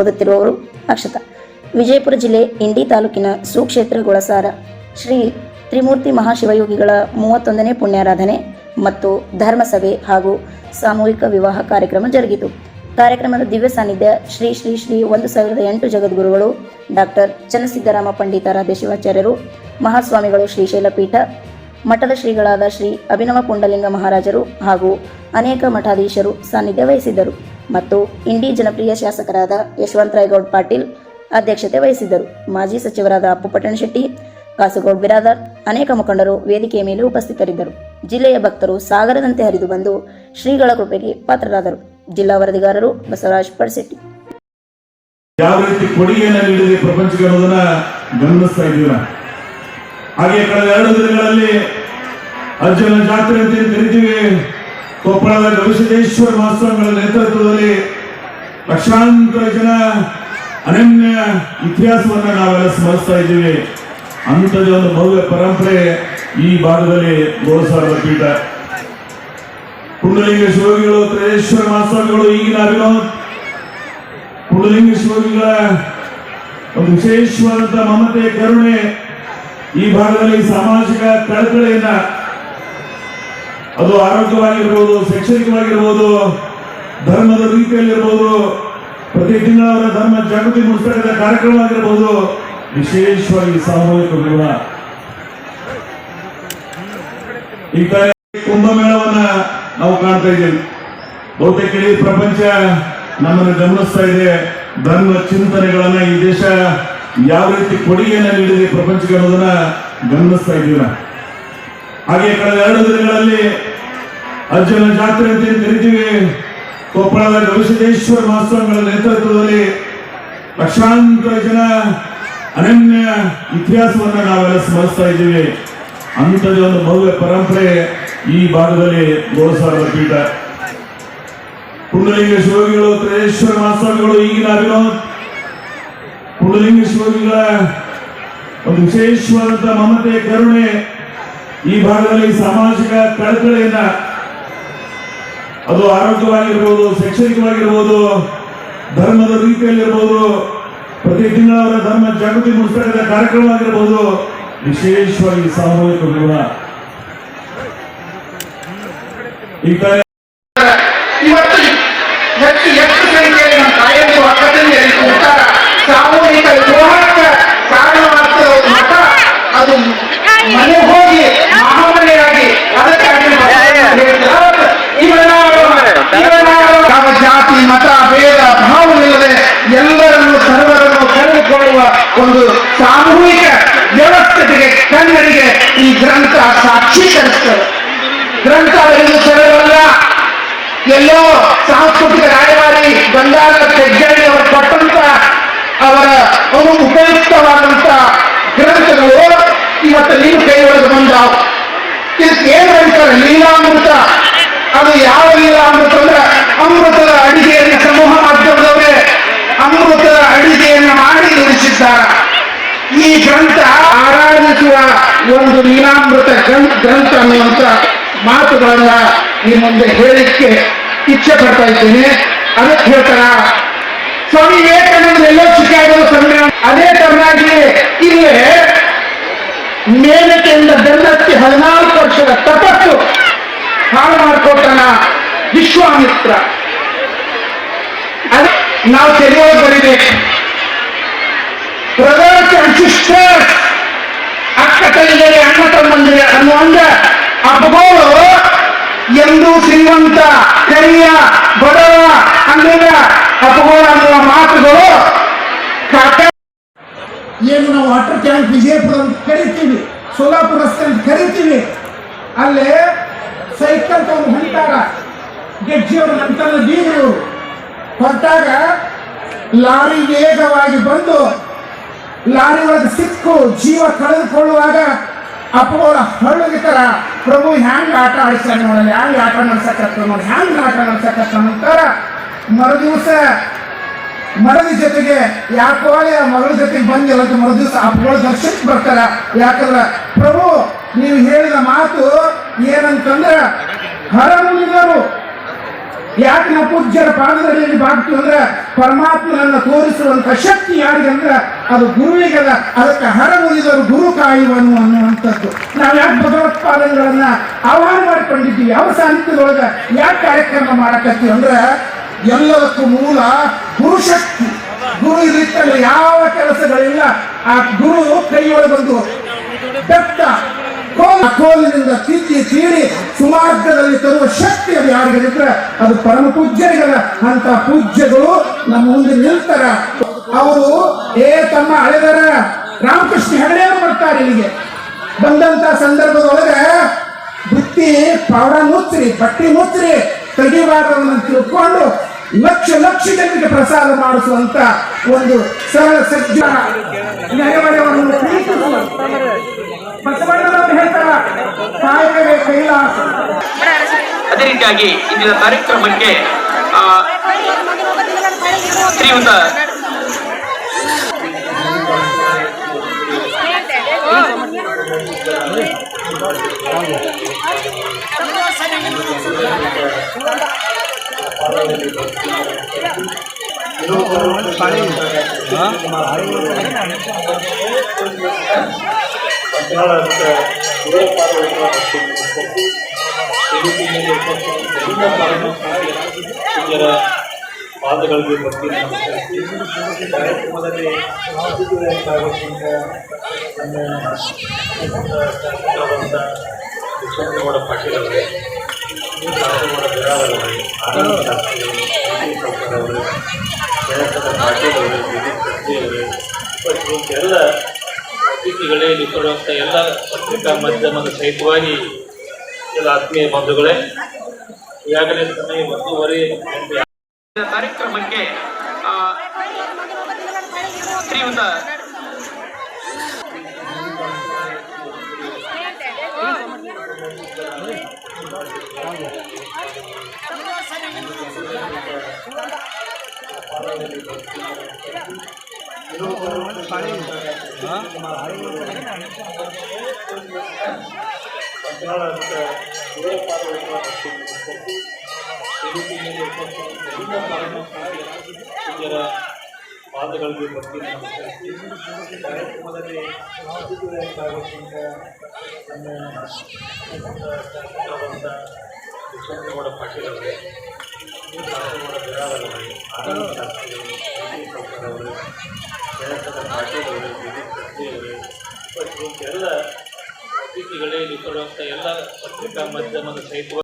ಓದುತ್ತಿರುವವರು ಅಕ್ಷತಾ. ವಿಜಯಪುರ ಜಿಲ್ಲೆ ಇಂಡಿ ತಾಲೂಕಿನ ಸುಕ್ಷೇತ್ರ ಗೊಳಸಾರ ಶ್ರೀ ತ್ರಿಮೂರ್ತಿ ಮಹಾಶಿವಯೋಗಿಗಳ ಮೂವತ್ತೊಂದನೇ ಪುಣ್ಯಾರಾಧನೆ ಮತ್ತು ಧರ್ಮಸಭೆ ಹಾಗೂ ಸಾಮೂಹಿಕ ವಿವಾಹ ಕಾರ್ಯಕ್ರಮ ಜರುಗಿತು. ಕಾರ್ಯಕ್ರಮದ ದಿವ್ಯ ಸಾನ್ನಿಧ್ಯ ಶ್ರೀ ಶ್ರೀ ಶ್ರೀ ಒಂದು ಸಾವಿರದ ಎಂಟು ಜಗದ್ಗುರುಗಳು ಡಾಕ್ಟರ್ ಚನ್ನಸಿದ್ದರಾಮ ಪಂಡಿತಾರಾಧ್ಯ ಶಿವಾಚಾರ್ಯರು ಮಹಾಸ್ವಾಮಿಗಳು ಶ್ರೀ ಪೀಠ ಮಠದ ಶ್ರೀಗಳಾದ ಶ್ರೀ ಅಭಿನವ ಪುಂಡಲಿಂಗ ಮಹಾರಾಜರು ಹಾಗೂ ಅನೇಕ ಮಠಾಧೀಶರು ಸಾನ್ನಿಧ್ಯ ವಹಿಸಿದ್ದರು. ಮತ್ತು ಇಂಡಿ ಜನಪ್ರಿಯ ಶಾಸಕರಾದ ಯಶವಂತರಾಯಗೌಡ್ ಪಾಟೀಲ್ ಅಧ್ಯಕ್ಷತೆ ವಹಿಸಿದ್ದರು. ಮಾಜಿ ಸಚಿವರಾದ ಅಪ್ಪು ಪಟ್ಟಣ ಶೆಟ್ಟಿ ಕಾಸುಗೌಡ್ ಬಿರಾದರ್, ಅನೇಕ ಮುಖಂಡರು ವೇದಿಕೆಯ ಮೇಲೆ ಉಪಸ್ಥಿತರಿದ್ದರು. ಜಿಲ್ಲೆಯ ಭಕ್ತರು ಸಾಗರದಂತೆ ಹರಿದು ಬಂದು ಶ್ರೀಗಳ ಕೃಪೆಗೆ ಪಾತ್ರರಾದರು. ಜಿಲ್ಲಾ ವರದಿಗಾರರು ಬಸವರಾಜ್ ಪಡಸೆಟ್ಟಿ ಯಾವ ರೀತಿ ಪ್ರಪಂಚಕ್ಕೆ ಅನ್ನೋದನ್ನ ಇದ್ದೀವಿ ಹಾಗೆ ಕಳೆದ ಎರಡು ದಿನಗಳಲ್ಲಿ ಅರ್ಜುನ ಜಾತ್ರೆ ಅಂತ ಕರಿತೀವಿ? ಕೊಪ್ಪಳದ ಗವಿಸಿದ್ದೇಶ್ವರ ಮಹೋತ್ಸವಗಳ ನೇತೃತ್ವದಲ್ಲಿ ಲಕ್ಷಾಂತರ ಜನ ಅನನ್ಯ ಇತಿಹಾಸವನ್ನ ನಾವೆಲ್ಲ ಸ್ಮರಿಸ್ತಾ ಇದ್ದೀವಿ. ಅಂಥದ್ದೇ ಒಂದು ಭವ್ಯ ಪರಂಪರೆ ಈ ಭಾಗದಲ್ಲಿ ಗೋಳಸಾರದ ಪೀಠ. ಕುಂಡಲಿಂಗ ಶಿವಗಿಗಳು ತ್ರೇಶ್ವರ ಮಹಾಸ್ವಾಮಿಗಳು, ಈಗಿನ ಅಭಿನವ್ ಕುಂಡಲಿಂಗ ಶಿವಗಿಗಳ ಒಂದು ವಿಶೇಷವಾದಂತಹ ಮಮತೆ, ಕರುಣೆ ಈ ಭಾಗದಲ್ಲಿ ಸಾಮಾಜಿಕ ಕಳಕಳಿಯನ್ನ ಅದು ಆರೋಗ್ಯವಾಗಿರ್ಬೋದು, ಶೈಕ್ಷಣಿಕವಾಗಿರ್ಬೋದು, ಧರ್ಮದ ರೀತಿಯಲ್ಲಿರ್ಬೋದು, ಪ್ರತಿ ತಿಂಗಳ ಅವರ ಧರ್ಮ ಜಾಗೃತಿ ಮೂಡಿಸ್ತಕ್ಕಂಥ ಕಾರ್ಯಕ್ರಮ ಆಗಿರ್ಬೋದು, ವಿಶೇಷವಾಗಿ ಸಾಮೂಹಿಕ ವಿವಾಹ ಈ ತರ ಕುಂಭಮೇಳವನ್ನ ನಾವು ಕಾಣ್ತಾ ಇದ್ದೀವಿ. ಬಹುತೇಕ ಇಡೀ ಪ್ರಪಂಚ ನಮ್ಮನ್ನು ಗಮನಿಸ್ತಾ ಇದೆ. ಧರ್ಮ ಚಿಂತನೆಗಳನ್ನ ಈ ದೇಶ ಯಾವ ರೀತಿ ಕೊಡುಗೆಯನ್ನ ನೀಡಿದೆ ಪ್ರಪಂಚಕ್ಕೆ ಅನ್ನೋದನ್ನ ಗಮನಿಸ್ತಾ ಇದ್ದೀವಿ. ಹಾಗೆ ಕಳೆದ ಎರಡು ದಿನಗಳಲ್ಲಿ ಅರ್ಜುನ ಜಾತ್ರೆ ಅಂತ ಕರಿತೀವಿ. ಕೊಪ್ಪಳದ ಗವಿಸಿದ್ದೇಶ್ವರ ಮಹಾಸ್ವಾಮಿಗಳ ನೇತೃತ್ವದಲ್ಲಿ ಲಕ್ಷಾಂತರ ಜನ ಅನನ್ಯ ಇತಿಹಾಸವನ್ನ ನಾವೆಲ್ಲ ಸ್ಮರಿಸ್ತಾ ಇದ್ದೀವಿ. ಅಂಥದ್ದೇ ಒಂದು ಭವ್ಯ ಪರಂಪರೆ ಈ ಭಾಗದಲ್ಲಿ ಗೋಳಸಾರದ ಪೀಠ. ಕುಂಡಲಿಂಗ ಶಿವಗಿಗಳು ತ್ರೇಶ್ವರ ಮಹಾಸ್ವಾಮಿಗಳು, ಈಗಿನ ಅಭಿನವ್ ಪುಂಡಲಿಂಗ ಶಿವಗಿಗಳ ಒಂದು ವಿಶೇಷವಾದಂತಹ ಮಮತೆ, ಕರುಣೆ ಈ ಭಾಗದಲ್ಲಿ ಸಾಮಾಜಿಕ ಕಳಕಳಿಯನ್ನ ಅದು ಆರೋಗ್ಯವಾಗಿರ್ಬೋದು, ಶೈಕ್ಷಣಿಕವಾಗಿರ್ಬೋದು, ಧರ್ಮದ ರೀತಿಯಲ್ಲಿರ್ಬೋದು, ಪ್ರತಿ ತಿಂಗಳ ಅವರ ಧರ್ಮ ಜಾಗೃತಿ ಮೂಡಿಸ್ತಕ್ಕಂಥ ಕಾರ್ಯಕ್ರಮ ಆಗಿರ್ಬೋದು ವಿಶೇಷವಾಗಿ ಸಾಮೂಹಿಕ ವಿವಾಹ ಈ ಗ್ರಂಥ ಸಾಕ್ಷೀಕರಿಸ್ತದೆ ಗ್ರಂಥ ಎಂದು ಸರಳವಲ್ಲ ಎಲ್ಲೋ ಸಾಂಸ್ಕೃತಿಕ ರಾಯಭಾರಿ ಬಂಗಾರ ತೆಗ್ಗಳಿ ಅವರು ಕೊಟ್ಟಂತ ಅವರ ಒಂದು ಉಪಯುಕ್ತವಾದಂತ ಗ್ರಂಥಗಳು ಇವತ್ತು ನೀವು ಕೈಗೊಳ್ಳಲು ಬಂದಾವ ಇದಕ್ಕೆ ಏನು ಲೀಲಾಮೃತ. ಅದು ಯಾವ ಲೀಲಾಮೃತ ಅಂದ್ರೆ ಅಮೃತದ ಅಡಿಗೆಯನ್ನು ಸಮೂಹ ಮಾಧ್ಯಮದವರೇ ಅಮೃತದ ಅಡಿಗೆಯನ್ನು ಮಾಡಿ ನುಡಿಸಿದ್ದಾರೆ ಈ ಗ್ರಂಥ ಆರಾಧಿಸುವ ಒಂದು ನೀನಾಮೃತ ಗ್ರಂಥ ಅನ್ನುವಂಥ ಮಾತುಗಳನ್ನ ಈ ಮುಂದೆ ಹೇಳಿಕ್ಕೆ ಇಚ್ಛೆ ಪಡ್ತಾ ಇದ್ದೇನೆ. ಅದಕ್ಕೆ ಹೇಳ್ತಾರ, ಸ್ವಾಮಿ ವಿವೇಕಾನಂದ ಎಲ್ಲೋ ಶಿಕಾಗೋ ಸಮಯ ಅದೇ ತರನಾಗಿ ಇಲ್ಲೇ ಮೇನಕೆಯಿಂದ ಬೆನ್ನತ್ತಿ ಹದಿನಾಲ್ಕು ವರ್ಷದ ತಪಸ್ಸು ಹಾಳು ಮಾಡಿಕೊಟ್ಟನ ವಿಶ್ವಾಮಿತ್ರ. ಅದೇ, ನಾವು ತೆರೆಯೋದು ಬರಿಬೇಕು ಬ್ರದರ್ಸ್ ಅಂಡ್ ಅಕ್ಕ ತಂಗಿಯರೇ ಅಣ್ಣ ತಮ್ಮಂದಿರೆ ಅನ್ನುವಂಗ ಹಬ್ಬಗಳು ಎಂದು ಶ್ರೀಮಂತ, ಕರಿಯ, ಬಡವ ಅಂದಿನ ಹಬ್ಬಗಳು ಅನ್ನುವ ಮಾತುಗಳು ಏನು ನಾವು ವಾಟರ್ ಟ್ಯಾಂಕ್ ವಿಜಯಪುರ ಅಂತ ಕರಿತೀವಿ, ಸೋಲಾಪುರ ಅಂತ ಕರಿತೀವಿ. ಅಲ್ಲೇ ಸೈಕಲ್ ತಗೊಂಡು ಹೊಂಟಾಗ ಗೆಜ್ಜಿಯವರು ನಂತರ ಬೀಗರು ಹೊರಟಾಗ ಲಾರಿ ವೇಗವಾಗಿ ಬಂದು ಲಾರಿ ಒಳಗೆ ಸಿಕ್ಕು ಜೀವ ಕಳೆದುಕೊಳ್ಳುವಾಗ ಅಪ್ಪಗಳ ಹಳ್ಳಿತರ ಪ್ರಭು, ಹ್ಯಾಂಗ್ ಆಟ ಆಡಿಸ್ತಾನೆ ನೋಡಲ್ಲಿ ಹ್ಯಾಂಗ್ ಆಟ ನಡ್ಸಕತ್ತ ನೋಡಿ ಹ್ಯಾಂಗ್ ಆಟ ನಡ್ಸಕತ್ತ ನಂತರ ಮರುದಿವಸ, ಮರದ ಜೊತೆಗೆ ಯಾಕೋ ಆ ಮಗಳ ಜೊತೆಗೆ ಬಂದಿಲ್ಲ ಅಂತ ಮರುದಿವಸ ಅಪ್ಪಗಳ ದರ್ಶನಕ್ಕೆ ಬರ್ತಾರ. ಯಾಕಂದ್ರ, ಪ್ರಭು, ನೀವು ಹೇಳಿದ ಮಾತು ಏನಂತಂದ್ರ ಹರಮುನಿದರು ಯಾಕೆ ನಾವು ಪೂಜ್ಯರ ಪಾದದಲ್ಲಿ ಬಾಗ್ತು ಅಂದ್ರೆ ಪರಮಾತ್ಮನನ್ನ ತೋರಿಸುವಂತ ಶಕ್ತಿ ಯಾರಿಗೆ ಅಂದ್ರೆ ಅದು ಗುರುವಿಗದ ಅದಕ್ಕೆ ಹರ ಮುಗಿದವರು ಗುರು ಕಾಯುವನು ಅನ್ನುವಂಥದ್ದು. ನಾವು ಯಾಕೆ ಭಗವತ್ಪಾದಗಳನ್ನ ಆಹ್ವಾನ ಮಾಡಿಕೊಂಡಿದ್ದೀವಿ? ಯಾವ ಸಾಹಿತ್ಯದೊಳಗ ಯಾಕೆ ಕಾರ್ಯಕ್ರಮ ಮಾಡಕತ್ತೀವಿ ಅಂದ್ರೆ ಎಲ್ಲದಕ್ಕೂ ಮೂಲ ಗುರು ಶಕ್ತಿ. ಗುರು ಇಲ್ಲಿತ್ತಲ್ಲ ಯಾವ ಕೆಲಸಗಳಿಲ್ಲ. ಆ ಗುರು ಕೈಯೊಳಗೊಂದು ಬೆತ್ತ ಕೋಲಿನಿಂದ ತಿದ್ದಿ ತೀಡಿ ಸುಮಾರ್ಗದಲ್ಲಿ ತರುವ ಶಕ್ತಿ ಅದು ಯಾರಿಗಿದ್ರೆ ಅದು ಪರಮ ಪೂಜ್ಯರಿಗಲ್ಲ. ಅಂತ ಪೂಜ್ಯಗಳು ನಮ್ಮ ಮುಂದೆ ನಿಲ್ತಾರ. ಅವರು, ಏ ತಮ್ಮ ಅಳೆದರ, ರಾಮಕೃಷ್ಣ ಹೆಗಡೆ ಬರ್ತಾರೆ ಇಲ್ಲಿಗೆ? ಬಂದಂತ ಸಂದರ್ಭದೊಳಗೆ ಬುತ್ತಿ ಪೌಡ ಮುಚ್ಚ್ರಿ ಬಟ್ಟಿ ಮುಚ್ಚ್ರಿ ತೆಗಿಬಾರದನ್ನ ತಿಳ್ಕೊಂಡು ಲಕ್ಷ ಲಕ್ಷ ಜನರಿಗೆ ಪ್ರಸಾದ ಮಾಡಿಸುವಂತ ಒಂದು ಸರಳ ಸಜ್ಜ ನೆರೆಹೊರೆಯವರನ್ನು ಪ್ರೀತಿಸುವ. ಬಸವಣ್ಣನವರು ಹೇಳ್ತಾರ ಕೈಲಾಸ. ಅದೇ ರೀತಿಯಾಗಿ ಇಂದಿನ ಕಾರ್ಯಕ್ರಮಕ್ಕೆ ಶ್ರೀಯುತ ಹಿರಿಯರ ಪಾದಗಳಿಗೆ ಬಗ್ಗೆ ಕಾರ್ಯಕ್ರಮದಲ್ಲಿ ಆಗುತ್ತಿದ್ದ ನಮ್ಮ ಸಂಸ್ಕೃತವಾದಂಥ ವಿಶ್ವಗೌಡ ಪಾಟೀಲ್ ಅವರೇ ಕಾಸರಗೋಡ ಬಿರಾದರವರೇ ಆನಂದ ಶಾಸ್ತ್ರಿಗಳು ಡಿ. ಚೌಕರ್ ಅವರು ಜಯಪ್ರದ ಪಾಟೀಲ್ ಅವರು ದಿಲೀಪ್ ಕತ್ತಿ ಅವರೇ ಮತ್ತು ಎಲ್ಲ ಅತಿಥಿಗಳೇ ಇಲ್ಲಿ. ಕೊಡುವಂಥ ಎಲ್ಲ ಪತ್ರಿಕಾ ಮಾಧ್ಯಮದ ಸಹಿತವಾಗಿ ಎಲ್ಲ ಆತ್ಮೀಯ ಬಂಧುಗಳೇ, ಈಗಾಗಲೇ ಸಮಯ ಒಂದೂವರೆ ಕಾರ್ಯಕ್ರಮಕ್ಕೆ ಶ್ರೀಯುತ ಹಿರಿಯರ ಪಾದಗಳಿಗೆ ಬಗ್ಗೆ ಕಾರ್ಯಕ್ರಮದಲ್ಲಿ ಆಗುತ್ತಿದ್ದ ನಮ್ಮ ಸಂಸ್ಕೃತವಾದಂಥ ವಿಶ್ವಗೌಡ ಎಲ್ಲ ಅತಿಥಿಗಳೇ ಇಲ್ಲಿ ಕೊಡುವಂಥ ಎಲ್ಲ ಪತ್ರಿಕಾ ಮಾಧ್ಯಮದ ಸಹಿತವಾಗಿ